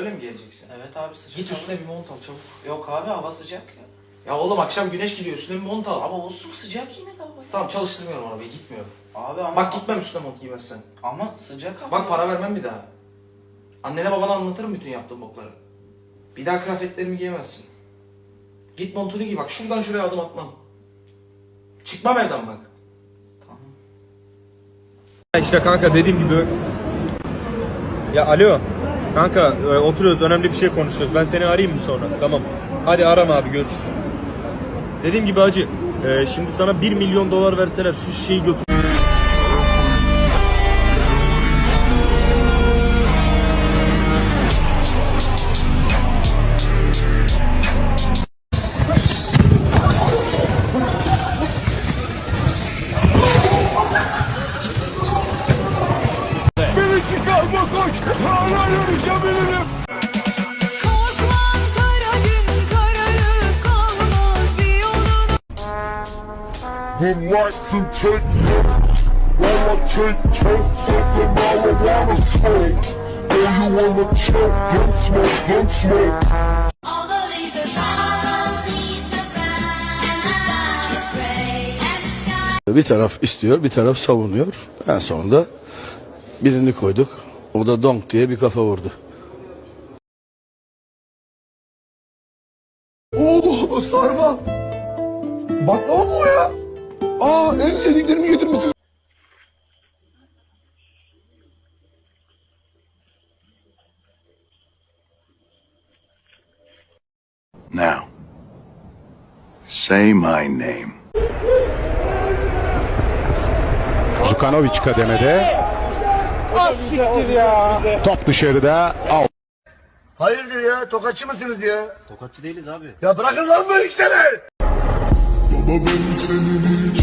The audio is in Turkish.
Böyle mi geleceksin? Evet abi sıcak. Git üstüne bir mont al çabuk. Yok abi hava sıcak ya. Ya oğlum akşam güneş gidiyor üstüne bir mont al. Ama olsun sıcak yine de hava. Tamam çalıştırmıyorum arabayı gitmiyorum. Abi ama... Bak gitmem üstüne mont giymezsen. Ama sıcak hava. Bak para vermem bir daha. Annene babana anlatırım bütün yaptığım bokları. Bir daha kıyafetlerimi giyemezsin. Git montunu giy bak şuradan şuraya adım atmam. Çıkmam evden bak. İşte kanka dediğim gibi ya alo kanka e, oturuyoruz önemli bir şey konuşuyoruz. Ben seni arayayım mı sonra? Tamam. Hadi arama abi görüşürüz. Dediğim gibi hacı e, şimdi sana 1 milyon dolar verseler şu şeyi götür Kararıp kalmaz bir yolun would like to take while I take totes of the marijuana smoke. Oh, you wanna choke, gun smoke, gun smoke. All the leaves are brown, leaves are brown, and the sky is gray, and the sky Bir taraf istiyor, bir taraf savunuyor. En sonunda birini koyduk. O da donk diye bir kafa vurdu. Oo, sarma. Baklava mı o ya? Aa, en sevdiklerimi yedirmişsin. Now, say my name. Zukanovic kademede. Top dışarıda. Out. Hayırdır ya, tokatçı mısınız ya? Tokatçı değiliz abi. Ya bırakın lan bu işleri! Baba ben senin hiç